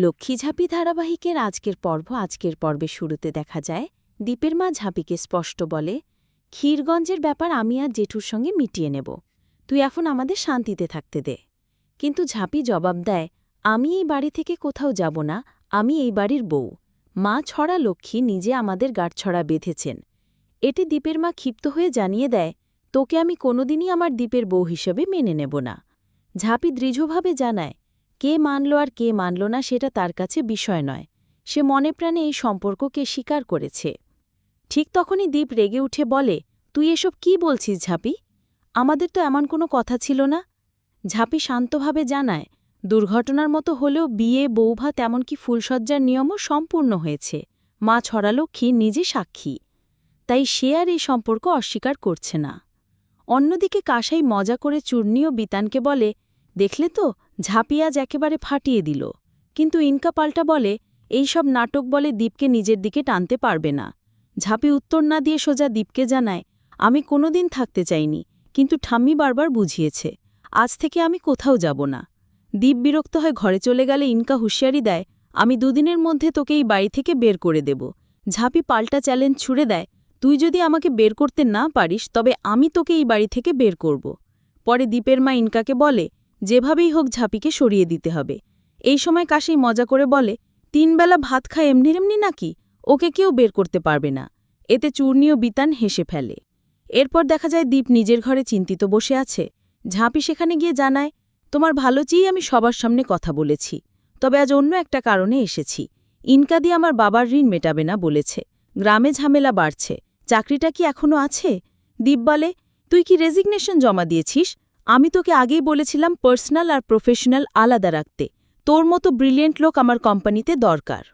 লক্ষ্মী ঝাঁপি ধারাবাহিকের আজকের পর্ব আজকের পর্বে শুরুতে দেখা যায়। দ্বীপের মা ঝাঁপিকে স্পষ্ট বলে, ক্ষীরগঞ্জের ব্যাপার আমি আর জেঠুর সঙ্গে মিটিয়ে নেব। তুই এখন আমাদের শান্তিতে থাকতে দে। কিন্তু ঝাঁপি জবাব দেয়, আমি এই বাড়ি থেকে কোথাও যাব না, আমি এই বাড়ির বউ। মা ছড়া লক্ষ্মী নিজে আমাদের গাঁটছড়া বেঁধেছেন। এতে দ্বীপের মা ক্ষিপ্ত হয়ে জানিয়ে দেয়, তোকে আমি কোনোদিনই আমার দ্বীপের বউ হিসেবে মেনে নেব না। ঝাঁপি দৃঢ়ভাবে জানায় কে মানল আর কে মানল না সেটা তার কাছে বিষয় নয়। সে মনে প্রাণে এই সম্পর্ককে স্বীকার করেছে। ঠিক তখনই দীপ রেগে উঠে বলে, তুই এসব কি বলছিস ঝাঁপি? আমাদের তো এমন কোনো কথা ছিল না। ঝাঁপি শান্তভাবে জানায়, দুর্ঘটনার মতো হলেও বিয়ে বৌভাত এমনকি ফুলসজ্জার নিয়মও সম্পূর্ণ হয়েছে। মা ছড়ালক্ষ্মী নিজে সাক্ষী। তাই সে আর এই সম্পর্ক অস্বীকার করছে না। অন্যদিকে কাসাই মজা করে চূর্ণীয় বিতানকে বলে, দেখলে তো ঝাঁপি আজ একেবারে ফাটিয়ে দিল, কিন্তু ইনকা পাল্টা বলে, এই সব নাটক বলে দ্বীপকে নিজের দিকে টানতে পারবে না। ঝাঁপি উত্তর না দিয়ে সোজা দ্বীপকে জানায়, আমি কোনোদিন থাকতে চাইনি, কিন্তু ঠাম্মি বারবার বুঝিয়েছে, আজ থেকে আমি কোথাও যাব না দ্বীপ বিরক্ত হয়ে ঘরে চলে গেলে ইনকা হুঁশিয়ারি দেয়, আমি দুদিনের মধ্যে তোকে এই বাড়ি থেকে বের করে দেব ঝাঁপি পাল্টা চ্যালেঞ্জ ছুড়ে দেয়, তুই যদি আমাকে বের করতে না পারিস, তবে আমি তোকে এই বাড়ি থেকে বের করব পরে দ্বীপের মা ইনকাকে বলে যেভাবেই হোক ঝাঁপিকে সরিয়ে দিতে হবে। এই সময় কাশি মজা করে বলে, তিনবেলা ভাত খায় এমনি এমনি নাকি? ওকে কেউ বের করতে পারবে না। এতে চূর্ণীয় বিতান হেসে ফেলে। এরপর দেখা যায় দীপ নিজের ঘরে চিন্তিত বসে আছে। ঝাঁপি সেখানে গিয়ে জানায়, তোমার ভালো চেয়েই আমি সবার সামনে কথা বলেছি। তবে আজ অন্য একটা কারণে এসেছি। ইনকা দিয়ে আমার বাবার ঋণ মেটাবে না, বলেছে। গ্রামে ঝামেলা বাড়ছে। চাকরিটা কি এখনও আছে? দীপ বলে, তুই কি রেজিগনেশন জমা দিয়েছিস? আমি তোকে আগেই বলেছিলাম পার্সোনাল আর প্রফেশনাল আলাদা রাখতে। তোর মতো ব্রিলিয়েন্ট লোক আমার কোম্পানিতে দরকার।